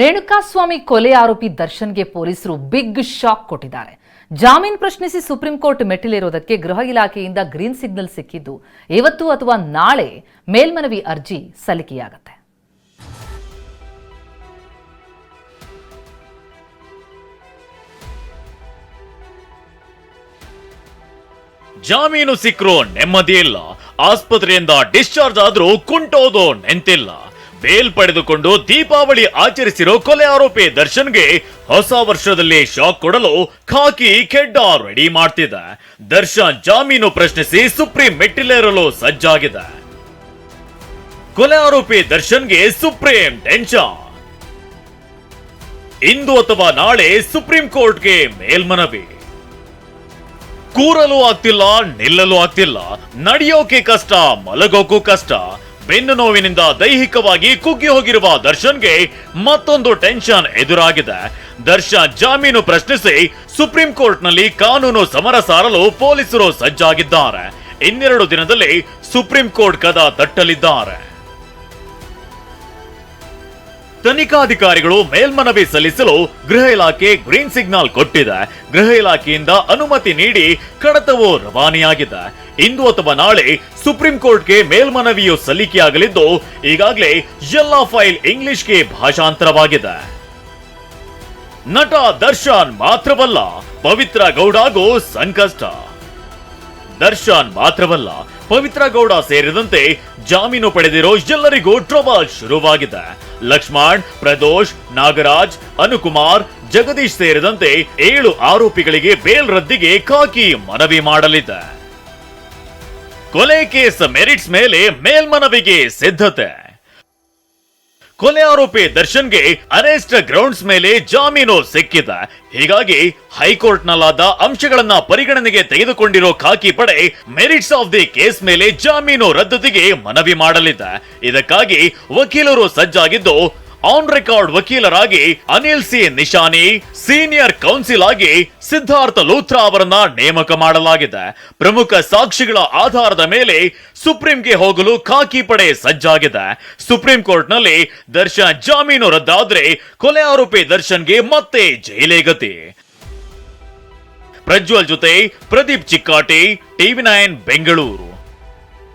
ರೇಣುಕಾಸ್ವಾಮಿ ಕೊಲೆ ಆರೋಪಿ ದರ್ಶನ್ಗೆ ಪೊಲೀಸರು ಬಿಗ್ ಶಾಕ್ ಕೊಟ್ಟಿದ್ದಾರೆ. ಜಾಮೀನು ಪ್ರಶ್ನಿಸಿ ಸುಪ್ರೀಂ ಕೋರ್ಟ್ ಮೆಟ್ಟಿಲೇರೋದಕ್ಕೆ ಗೃಹ ಇಲಾಖೆಯಿಂದ ಗ್ರೀನ್ ಸಿಗ್ನಲ್ ಸಿಕ್ಕಿದ್ದು ಇವತ್ತು ಅಥವಾ ನಾಳೆ ಮೇಲ್ಮನವಿ ಅರ್ಜಿ ಸಲ್ಲಿಕೆಯಾಗುತ್ತೆ. ಜಾಮೀನು ಸಿಕ್ಕರೂ ನೆಮ್ಮದಿ ಇಲ್ಲ. ಆಸ್ಪತ್ರೆಯಿಂದ ಡಿಸ್ಚಾರ್ಜ್ ಆದ್ರೂ ಕುಂಟೋದು ನೆಂತಿಲ್ಲ. ಬೇಲ್ ಪಡೆದುಕೊಂಡು ದೀಪಾವಳಿ ಆಚರಿಸಿರೋ ಕೊಲೆ ಆರೋಪಿ ದರ್ಶನ್ಗೆ ಹೊಸ ವರ್ಷದಲ್ಲಿ ಶಾಕ್ ಕೊಡಲು ಖಾಕಿ ಕೆಡ್ಡ ರೆಡಿ ಮಾಡ್ತಿದೆ. ದರ್ಶನ್ ಜಾಮೀನು ಪ್ರಶ್ನಿಸಿ ಸುಪ್ರೀಂ ಮೆಟ್ಟಿಲೇರಲು ಸಜ್ಜಾಗಿದೆ. ಕೊಲೆ ಆರೋಪಿ ದರ್ಶನ್ಗೆ ಸುಪ್ರೀಂ ಟೆನ್ಷನ್. ಇಂದು ಅಥವಾ ನಾಳೆ ಸುಪ್ರೀಂ ಕೋರ್ಟ್ಗೆ ಮೇಲ್ಮನವಿ. ಕೂರಲು ಆಗ್ತಿಲ್ಲ, ನಿಲ್ಲಲು ಆಗ್ತಿಲ್ಲ. ನಡೆಯೋಕೆ ಕಷ್ಟ, ಮಲಗೋಕು ಕಷ್ಟ. ಬೆನ್ನು ನೋವಿನಿಂದ ದೈಹಿಕವಾಗಿ ಕುಗ್ಗಿ ಹೋಗಿರುವ ದರ್ಶನ್ಗೆ ಮತ್ತೊಂದು ಟೆನ್ಷನ್ ಎದುರಾಗಿದೆ. ದರ್ಶನ್ ಜಾಮೀನು ಪ್ರಶ್ನಿಸಿ ಸುಪ್ರೀಂ ಕೋರ್ಟ್ನಲ್ಲಿ ಕಾನೂನು ಸಮರ ಸಾರಲು ಪೊಲೀಸರು ಸಜ್ಜಾಗಿದ್ದಾರೆ. ಇನ್ನೆರಡು ದಿನದಲ್ಲಿ ಸುಪ್ರೀಂ ಕೋರ್ಟ್ ಕದ ತಟ್ಟಲಿದ್ದಾರೆ. ತನಿಖಾಧಿಕಾರಿಗಳು ಮೇಲ್ಮನವಿ ಸಲ್ಲಿಸಲು ಗೃಹ ಇಲಾಖೆ ಗ್ರೀನ್ ಸಿಗ್ನಲ್ ಕೊಟ್ಟಿದೆ. ಗೃಹ ಇಲಾಖೆಯಿಂದ ಅನುಮತಿ ನೀಡಿ ಕಡತವು ರವಾನೆಯಾಗಿದೆ. ಇಂದು ಅಥವಾ ನಾಳೆ ಸುಪ್ರೀಂ ಕೋರ್ಟ್ಗೆ ಮೇಲ್ಮನವಿಯು ಸಲ್ಲಿಕೆಯಾಗಲಿದ್ದು, ಈಗಾಗಲೇ ಎಲ್ಲಾ ಫೈಲ್ ಇಂಗ್ಲಿಷ್ಗೆ ಭಾಷಾಂತರವಾಗಿದೆ. ನಟ ದರ್ಶನ್ ಮಾತ್ರವಲ್ಲ, ಪವಿತ್ರ ಗೌಡಗೂ ಸಂಕಷ್ಟ. ದರ್ಶನ್ ಮಾತ್ರವಲ್ಲ, ಪವಿತ್ರ ಗೌಡ ಸೇರಿದಂತೆ ಜಾಮೀನು ಪಡೆದಿರೋ ಎಲ್ಲರಿಗೂ ಟ್ರಬಲ್ ಶುರುವಾಗಿದೆ. ಲಕ್ಷ್ಮಣ್, ಪ್ರದೋಷ್, ನಾಗರಾಜ್, ಅನುಕುಮಾರ್, ಜಗದೀಶ್ ಸೇರಿದಂತೆ ಏಳು ಆರೋಪಿಗಳಿಗೆ ಬೇಲ್ ರದ್ದಿಗೆ ಕಾಕಿ ಮನವಿ ಮಾಡಲಿದೆ. ಕೊಲೆ ಕೇಸ್ ಮೆರಿಟ್ಸ್ ಮೇಲೆ ಮೇಲ್ಮನವಿಗೆ ಸಿದ್ಧತೆ. ಕೊಲೆ ಆರೋಪಿ ದರ್ಶನ್ಗೆ ಅರೆಸ್ಟ್ ಗ್ರೌಂಡ್ಸ್ ಮೇಲೆ ಜಾಮೀನು ಸಿಕ್ಕಿದೆ. ಹೀಗಾಗಿ ಹೈಕೋರ್ಟ್ ನಲ್ಲಾದ ಅಂಶಗಳನ್ನ ಪರಿಗಣನೆಗೆ ತೆಗೆದುಕೊಂಡಿರೋ ಖಾಕಿ ಪಡೆ ಮೆರಿಟ್ಸ್ ಆಫ್ ದಿ ಕೇಸ್ ಮೇಲೆ ಜಾಮೀನು ರದ್ದತಿಗೆ ಮನವಿ ಮಾಡಲಿದೆ. ಇದಕ್ಕಾಗಿ ವಕೀಲರು ಸಜ್ಜಾಗಿದ್ದು on record ವಕೀಲರಾಗಿ Anil C Nishani senior counsel ಆಗಿ ಸಿದ್ಧಾರ್ಥ ಲೂಥ್ರಾ ಅವರನ್ನ ನೇಮಕ ಮಾಡಲಾಗಿದೆ. ಪ್ರಮುಖ ಸಾಕ್ಷಿಗಳ ಆಧಾರದ ಮೇಲೆ ಸುಪ್ರೀಂಗೆ ಹೋಗಲು ಖಾಕಿ ಪಡೆ ಸಜ್ಜಾಗಿದೆ. ಸುಪ್ರೀಂ ಕೋರ್ಟ್ನಲ್ಲಿ ದರ್ಶನ್ ಜಾಮೀನು ರದ್ದಾದ್ರೆ ಕೊಲೆ ಆರೋಪಿ ದರ್ಶನ್ಗೆ ಮತ್ತೆ ಜೈಲೇ ಗತಿ. ಪ್ರಜ್ವಲ್ ಜೊತೆ ಪ್ರದೀಪ್ ಚಿಕ್ಕಾಟಿ, ಟಿವಿ ನೈನ್ ಬೆಂಗಳೂರು.